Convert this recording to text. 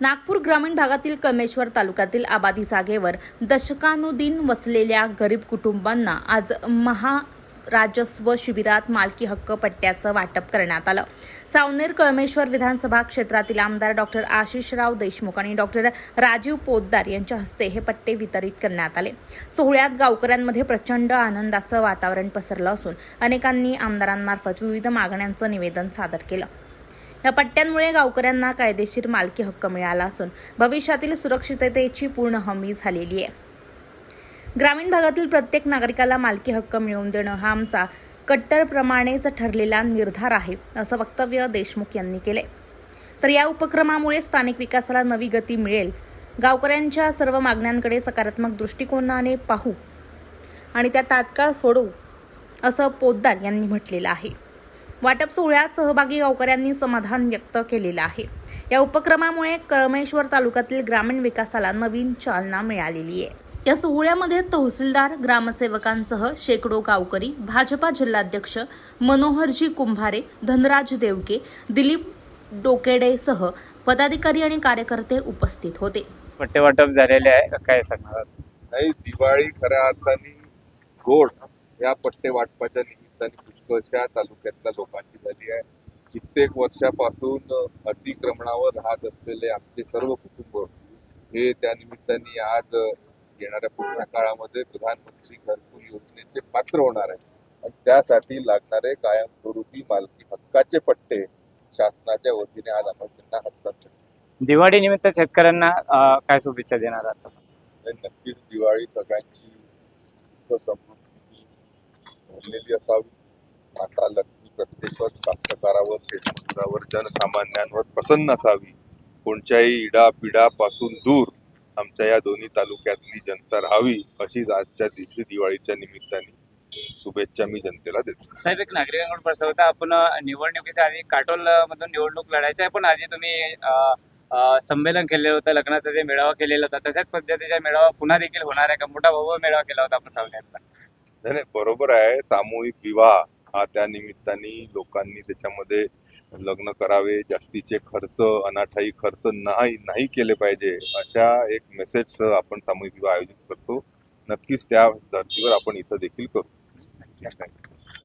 नागपूर ग्रामीण भागातील कमेश्वर तालुक्यातील आबादी जागेवर दशकानुदिन वसलेल्या गरीब कुटुंबांना आज महाराजस्व शिबिरात मालकी हक्क पट्ट्याचं वाटप करण्यात आलं. सावनेर कळमेश्वर विधानसभा क्षेत्रातील आमदार डॉक्टर आशिषराव देशमुख आणि डॉक्टर राजीव पोद्दार यांच्या हस्ते हे पट्टे वितरित करण्यात आले. सोहळ्यात गावकऱ्यांमध्ये प्रचंड आनंदाचं वातावरण पसरलं असून अनेकांनी आमदारांमार्फत विविध मागण्यांचं निवेदन सादर केलं. या पट्ट्यांमुळे गावकऱ्यांना कायदेशीर मालकी हक्क मिळाला असून भविष्यातील सुरक्षिततेची पूर्ण हमी झालेली आहे. ग्रामीण भागातील प्रत्येक नागरिकाला मालकी हक्क मिळवून देणं हा आमचा कट्टरप्रमाणेच ठरलेला निर्धार आहे असं वक्तव्य देशमुख यांनी केले तर या उपक्रमामुळे स्थानिक विकासाला नवी गती मिळेल. गावकऱ्यांच्या सर्व मागण्यांकडे सकारात्मक दृष्टिकोनाने पाहू आणि त्या तात्काळ सोडवू असं पोद्दार यांनी म्हटलेलं आहे. वाटप सोहळ्यात सहभागी गावकऱ्यांनी समाधान व्यक्त केलेलं आहे. या उपक्रमामुळे कळमेश्वर तालुक्यातील ग्रामीण विकासाला नवीन चालना मिळालेली आहे. या सोहळ्यामध्ये तहसीलदार ग्रामसेवकांसह शेकडो गावकरी भाजपा जिल्हाध्यक्ष मनोहरजी कुंभारे धनराज देवके दिलीप डोकेडेसह पदाधिकारी आणि कार्यकर्ते उपस्थित होते. पट्टे वाटप झालेले आहे. काय सांगणार? नाही दिवाळी खऱ्या अर्थाने गोड या पट्टे वाटपाच्या निमित्ताने पुष्कळशा तालुक्यातल्या लोकांची झाली आहे. कित्येक वर्षापासून अतिक्रमणावर राहत असलेले आमचे सर्व कुटुंब हे त्या निमित्ताने आज येणाऱ्या पुढच्या काळामध्ये प्रधानमंत्री घरकुल योजनेचे पात्र होणार आहे आणि त्यासाठी लागणारे कायमस्वरूपी मालकी हक्काचे पट्टे शासनाच्या वतीने आज आपण त्यांना हस्तांतरित दिवाळी निमित्त शेतकऱ्यांना काय शुभेच्छा देणार आहात आणि नक्कीच दिवाळी सगळ्यांची समृद्धी भरलेली असावी. माता लक्ष्मी प्रत्येकच कास्तकारावर शेतमजुरावर जनसामान्यांवर प्रसन्न असावी. कोणत्याही इडापिडापासून दूर आमच्या या दोन्ही तालुक्यातली जनता राहावी अशीच आजच्या दिवशी दिवाळीच्या निमित्ताने शुभेच्छा मी जनतेला देतो. साहेब एक नागरिकांकडून प्रस्ताव होता आपण निवडणुकीच्या आधी काटोल मधून निवडणूक लढायचं आहे पण आधी तुम्ही संमेलन केलेलं होतं लग्नाचा जे मेळावा केलेला होता तशाच पद्धतीचा मेळावा पुन्हा देखील होणार आहे का? मोठा भव्य मेळावा केला होता आपण नाही नाही, बरोबर आहे सामूहिक विवाह हा त्या निमित्ताने लोकांनी त्याच्यामध्ये लग्न करावे जास्तीचे खर्च अनाठाई खर्च नाही नाही केले पाहिजे अशा एक मेसेज आपण सामूहिक विवाह आयोजित करतो. नक्कीच त्या धर्तीवर आपण इथं देखील करू.